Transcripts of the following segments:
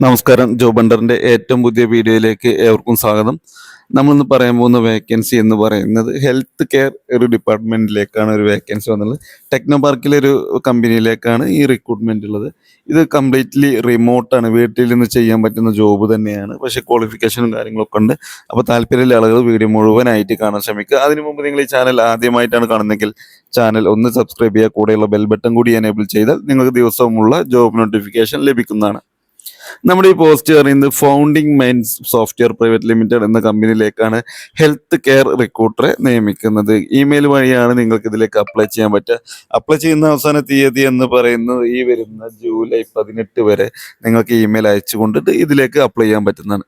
നമസ്കാരം. ജോ ബണ്ടറിന്റെ ഏറ്റവും പുതിയ വീഡിയോയിലേക്ക് ഏവർക്കും സ്വാഗതം. നമ്മളിന്ന് പറയാൻ പോകുന്ന വേക്കൻസി എന്ന് പറയുന്നത് ഹെൽത്ത് കെയർ ഒരു ഡിപ്പാർട്ട്മെന്റിലേക്കാണ് ഒരു വേക്കൻസി വന്നുള്ളത് ടെക്നോ പാർക്കിലെ ഒരു കമ്പനിയിലേക്കാണ് ഈ റിക്രൂട്ട്മെന്റ് ഉള്ളത്. ഇത് കംപ്ലീറ്റ്ലി റിമോട്ടാണ് വീട്ടിൽ നിന്ന് ചെയ്യാൻ പറ്റുന്ന ജോബ് തന്നെയാണ്. പക്ഷേ ക്വാളിഫിക്കേഷനും കാര്യങ്ങളൊക്കെ ഉണ്ട്. അപ്പോൾ താല്പര്യമുള്ള ആളുകൾ വീഡിയോ മുഴുവനായിട്ട് കാണാൻ ശ്രമിക്കുക. അതിനു മുമ്പ് നിങ്ങൾ ഈ ചാനൽ ആദ്യമായിട്ടാണ് കാണുന്നതെങ്കിൽ ചാനൽ ഒന്ന് സബ്സ്ക്രൈബ് ചെയ്യുക. കൂടെയുള്ള ബെൽ ബട്ടൺ കൂടി എനേബിൾ ചെയ്താൽ നിങ്ങൾക്ക് ദിവസവുമുള്ള ജോബ് നോട്ടിഫിക്കേഷൻ ലഭിക്കുന്നതാണ്. നമ്മുടെ ഈ പോസ്റ്റ് പറയുന്നത് founding mens software private limited എന്ന കമ്പനിയിലേക്കാണ് ഹെൽത്ത് കെയർ റിക്രൂട്ടറെ നിയമിക്കുന്നത്. ഇമെയിൽ വഴിയാണ് നിങ്ങൾക്ക് ഇതിലേക്ക് അപ്ലൈ ചെയ്യാൻ പറ്റുക. അപ്ലൈ ചെയ്യുന്ന അവസാന തീയതി എന്ന് പറയുന്നത് ഈ വരുന്ന ജൂലൈ പതിനെട്ട് വരെ നിങ്ങൾക്ക് ഇമെയിൽ അയച്ചു കൊണ്ടിട്ട് ഇതിലേക്ക് അപ്ലൈ ചെയ്യാൻ പറ്റുന്നതാണ്.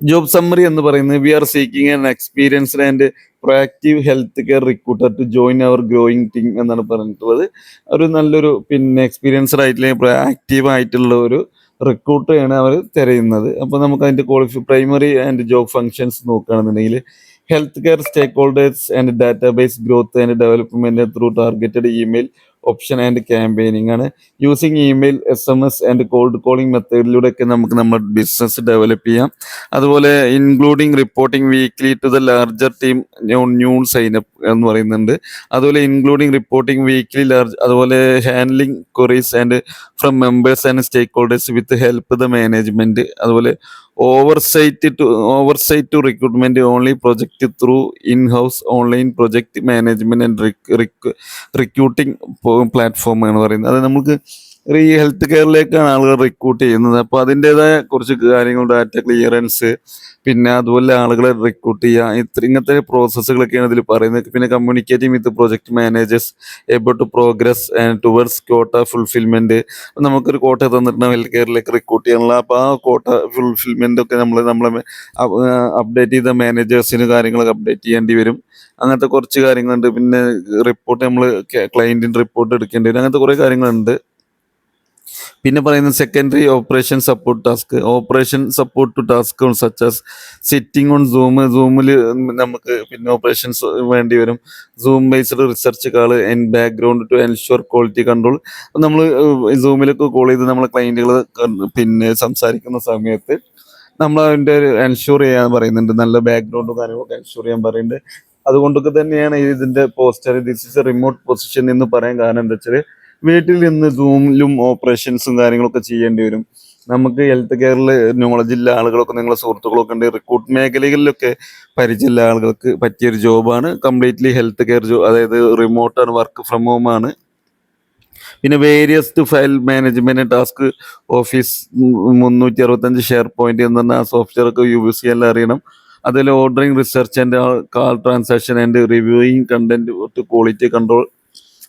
ജോബ് സമ്മറി എന്ന് പറയുന്നത് we are seeking and experienced and proactive health care recruiter to join our growing team എന്നാണ് പറഞ്ഞിട്ടുള്ളത്. ഒരു നല്ലൊരു പിന്നെ എക്സ്പീരിയൻസ്ഡ് ആയിട്ടുള്ള പ്രൊയാക്റ്റീവ് ആയിട്ടുള്ള ഒരു റിക്രൂട്ടറെയാണ് അവർ തിരയുന്നത്. അപ്പോൾ നമുക്ക് അതിന്റെ ക്വാളിഫി പ്രൈമറി ആൻഡ് ജോബ് ഫങ്ഷൻസ് നോക്കുകയാണെന്നുണ്ടെങ്കിൽ health care stakeholders and database growth and development through targeted email option and campaigning ആണ്. Using email S M S and cold calling മെത്തേഡിലൂടെയൊക്കെ നമുക്ക് നമ്മുടെ ബിസിനസ് ഡെവലപ്പ് ചെയ്യാം. അതുപോലെ including reporting weekly to the larger team noon signup എന്ന് പറയുന്നുണ്ട്. അതുപോലെ including reporting weekly large അതുപോലെ handling queries and from members and stakeholders with help the management അതുപോലെ oversight to oversight to recruitment only project through in house online project management and recruiting platform എന്ന് പറയുന്നത്. അത് നമുക്ക് ഈ health കെയറിലേക്കാണ് ആളുകൾ recruit ചെയ്യുന്നത്. അപ്പോൾ അതിന്റെതായ കുറച്ച് കാര്യങ്ങൾ ഡാറ്റ ക്ലിയറൻസ് പിന്നെ അതുപോലെ ആളുകളെ റിക്രൂട്ട് ചെയ്യുക. ഇത്ര ഇങ്ങനത്തെ പ്രോസസ്സുകളൊക്കെയാണ് ഇതിൽ പറയുന്നത്. പിന്നെ communicating with project managers about to progress and towards quota fulfilment നമുക്കൊരു കോട്ട തന്നിട്ടുണ്ട് ഹെൽത്ത് കെയറിലേക്ക് റിക്രൂട്ട് ചെയ്യാനുള്ള അപ്പോൾ ആ കോട്ട ഫുൾഫിൽമെന്റ് ഒക്കെ നമ്മൾ നമ്മളെ അപ്ഡേറ്റ് ചെയ്ത മാനേജേഴ്സിന് കാര്യങ്ങളൊക്കെ അപ്ഡേറ്റ് ചെയ്യേണ്ടി വരും. അങ്ങനത്തെ കുറച്ച് കാര്യങ്ങളുണ്ട്. പിന്നെ റിപ്പോർട്ട് നമ്മൾ ക്ലയന്റിന്റെ റിപ്പോർട്ട് എടുക്കേണ്ടി വരും. അങ്ങനത്തെ കുറേ കാര്യങ്ങളുണ്ട്. പിന്നെ പറയുന്ന secondary operation support task operation support task such as sitting on zoom സൂമിൽ നമുക്ക് പിന്നെ ഓപ്പറേഷൻസ് വേണ്ടി വരും. Zoom based research call in background to ensure quality control നമ്മൾ സൂമിലൊക്കെ കോൾ ചെയ്ത് നമ്മളെ ക്ലയന്റുകൾ പിന്നെ സംസാരിക്കുന്ന സമയത്ത് നമ്മൾ അതിന്റെ ഒരു എൻഷുർ ചെയ്യാൻ പറയുന്നുണ്ട്. നല്ല ബാക്ക്ഗ്രൗണ്ടും കാര്യങ്ങളൊക്കെ എൻഷുർ ചെയ്യാൻ പറയുന്നുണ്ട്. അതുകൊണ്ടൊക്കെ തന്നെയാണ് ഇതിന്റെ poster this is a remote position എന്ന് പറയാൻ കാരണം എന്താ വെച്ചാൽ വീട്ടിൽ നിന്ന് സൂമിലും ഓപ്പറേഷൻസും കാര്യങ്ങളൊക്കെ ചെയ്യേണ്ടി വരും. നമുക്ക് ഹെൽത്ത് കെയറിൽ നോളജില്ല ആളുകളൊക്കെ നിങ്ങളെ സുഹൃത്തുക്കളൊക്കെ ഉണ്ട്. റിക്രൂട്ട് മേഖലകളിലൊക്കെ പരിചയമുള്ള ആളുകൾക്ക് പറ്റിയൊരു ജോബാണ് കംപ്ലീറ്റ്ലി ഹെൽത്ത് കെയർ ജോബ് അതായത് റിമോട്ടാണ് വർക്ക് ഫ്രം ഹോം ആണ്. പിന്നെ various to file management task office മുന്നൂറ്റി അറുപത്തഞ്ച് ഷെയർ പോയിന്റ് എന്ന് പറഞ്ഞ ആ സോഫ്റ്റ്വെയർ ഒക്കെ യൂസ് ചെയ്യാൻ അറിയണം. അതിൽ ordering research and call transaction and reviewing content quality control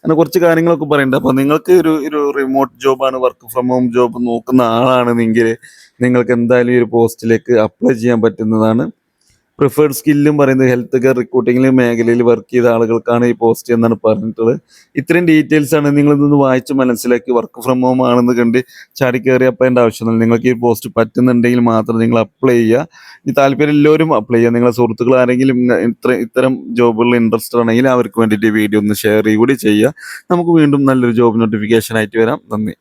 അങ്ങനെ കുറച്ച് കാര്യങ്ങളൊക്കെ പറയുന്നുണ്ട് അപ്പോൾ നിങ്ങൾക്ക് ഒരു ഒരു റിമോട്ട് ജോബാണ് വർക്ക് ഫ്രം ഹോം ജോബ് നോക്കുന്ന ആളാണെന്നെങ്കിൽ നിങ്ങൾക്ക് എന്തായാലും ഈ ഒരു പോസ്റ്റിലേക്ക് അപ്ലൈ ചെയ്യാൻ പറ്റുന്നതാണ്. പ്രിഫേർഡ് സ്കില്ലും പറയുന്നത് ഹെൽത്ത് കെയർ റിക്രൂട്ടിംഗിൽ മേഖലയിൽ വർക്ക് ചെയ്ത ആളുകൾക്കാണ് ഈ പോസ്റ്റ് എന്നാണ് പറഞ്ഞിട്ടുള്ളത്. ഇത്രയും ഡീറ്റെയിൽസ് ആണ് നിങ്ങൾ ഇതൊന്ന് വായിച്ച് മനസ്സിലാക്കി വർക്ക് ഫ്രം ഹോം ആണെന്ന് കണ്ട് ചാടി കയറി എന്റെ ആവശ്യമൊന്നുമില്ല നിങ്ങൾക്ക് ഈ പോസ്റ്റ് പറ്റുന്നുണ്ടെങ്കിൽ മാത്രം നിങ്ങൾ അപ്ലൈ ചെയ്യുക. ഈ താല്പര്യം എല്ലാവരും അപ്ലൈ ചെയ്യുക. നിങ്ങളുടെ സുഹൃത്തുക്കൾ ആരെങ്കിലും ഇത്ര ഇത്തരം ജോബുകളിൽ ഇൻട്രസ്റ്റഡ് ആണെങ്കിൽ അവർക്ക് വേണ്ടിയിട്ട് വീഡിയോ ഒന്ന് ഷെയർ കൂടി ചെയ്യുക. നമുക്ക് വീണ്ടും നല്ലൊരു ജോബ് നോട്ടിഫിക്കേഷൻ ആയിട്ട് വരാം. നന്ദി.